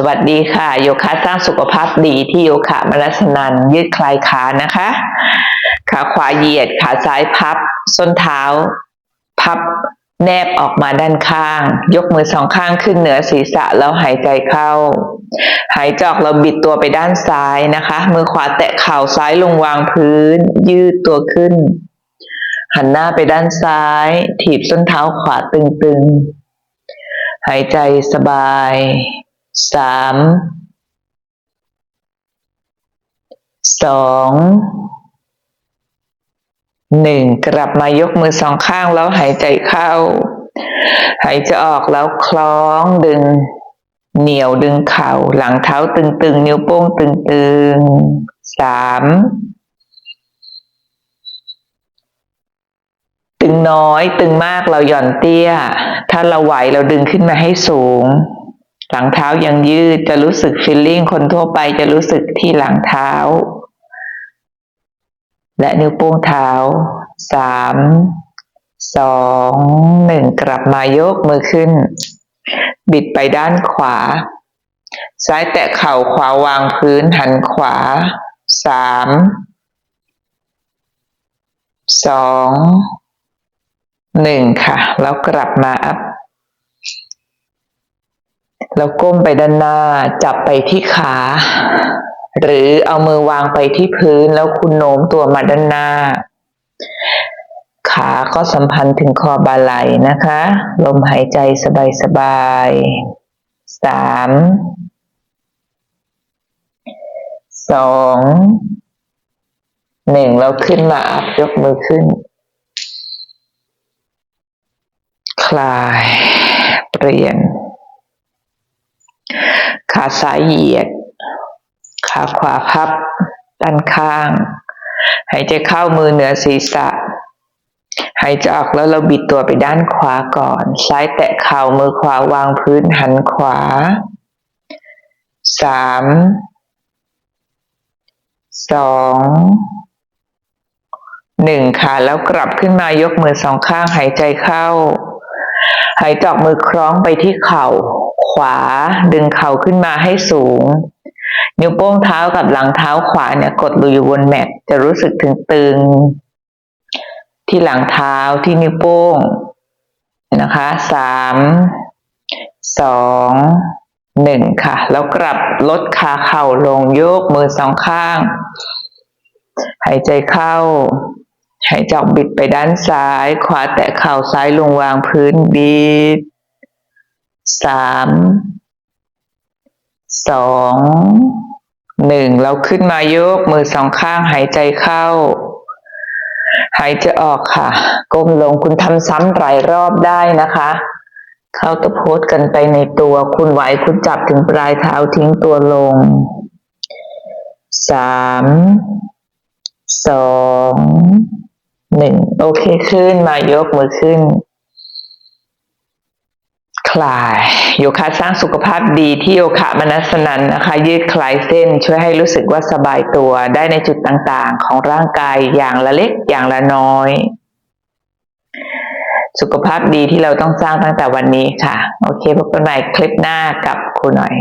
สวัสดีค่ะ โยคะสร้างสุขภาพดีที่โยคะมนัสนันยืดคลายขานะคะ ขาขวาเหยียดขาซ้ายพับ ส้นเท้า พับ แนบออกมาด้านข้าง ยกมือสองข้างขึ้นเหนือศีรษะแล้วหายใจเข้า หายจอกเราบิดตัวไปด้านซ้ายนะคะ มือขวาแตะเข่าซ้ายลงวางพื้น ยืดตัวขึ้น หันหน้าไปด้านซ้าย ถีบส้นเท้าขวาตึงๆ หายใจสบาย สามสองหนึ่งกลับมายกมือสองข้างแล้วหายใจเข้า หายใจออกแล้วคล้องดึง เหนียวดึงเข่า หลังเท้าตึงๆ นิ้วโป้งตึงๆสามตึงน้อยตึงมากเราหย่อนเตี้ย ถ้าเราไหวเราดึงขึ้นมาให้สูง หลังเท้ายังยืดจะรู้สึกฟีลลิ่งคนทั่วไปจะรู้สึกที่หลังเท้า และนิ้วโป้งเท้าสามสองหนึ่งกลับมายกมือขึ้น บิดไปด้านขวา ซ้ายแตะเข่าขวาวางพื้นหันขวาสามสองหนึ่งค่ะ แล้วกลับมาอัพ แล้วก้มไปด้านหน้าจับไปที่ขา หรือเอามือวางไปที่พื้นแล้วคุณโน้มตัวมาด้านหน้า ขาก็สัมพันธ์ถึงคอบาไหลนะคะ ลมหายใจสบายๆสามสองหนึ่งเราขึ้นมาอัพยกมือขึ้น คลาย เปลี่ยน ขาซ้ายเหยียด ขาขวาพับ ด้านข้าง หายใจเข้ามือเหนือศีรษะ หายใจออกแล้วเราบิดตัวไปด้านขวาก่อน ซ้ายแตะเข่ามือขวาวางพื้นหันขวาสามสองหนึ่งค่ะ แล้วกลับขึ้นมายกมือสองข้างหายใจเข้า หายจอกมือคล้องไปที่เข่า วา ดึงเข่าขึ้นมาให้สูง นิ้วโป้งเท้ากับหลังเท้าขวาเนี่ยกดลอยู่บนแมตจะรู้สึกถึงตึง ที่หลังเท้าที่นิ้วโป้งนะคะสามสองหนึ่งค่ะ แล้วกลับลดขาเข่าลงโยกมือสองข้าง หายใจเข้า หายใจออกบิดไปด้านซ้าย ขวาแตะเข่าซ้ายลงวางพื้นบิด สามสองหนึ่งเราขึ้นมาโยกมือสองข้างหายใจเข้า หายใจออกค่ะ ก้มลงคุณทำซ้ำหลายรอบได้นะคะ เข้าตะโพสกันไปในตัว คุณไหวคุณจับถึงปลายเท้าทิ้งตัวลงสามสองหนึ่งโอเคขึ้นมายกมือขึ้น คลายโยคะสร้างสุขภาพดีที่โยคะมนัสนันนะคะ ยืดคลายเส้นช่วยให้รู้สึกว่าสบายตัวได้ในจุดต่างๆ ของร่างกายอย่างละเล็กอย่างละน้อย สุขภาพดีที่เราต้องสร้างตั้งแต่วันนี้ค่ะ โอเคพบกันใหม่คลิปหน้ากับครูหน่อย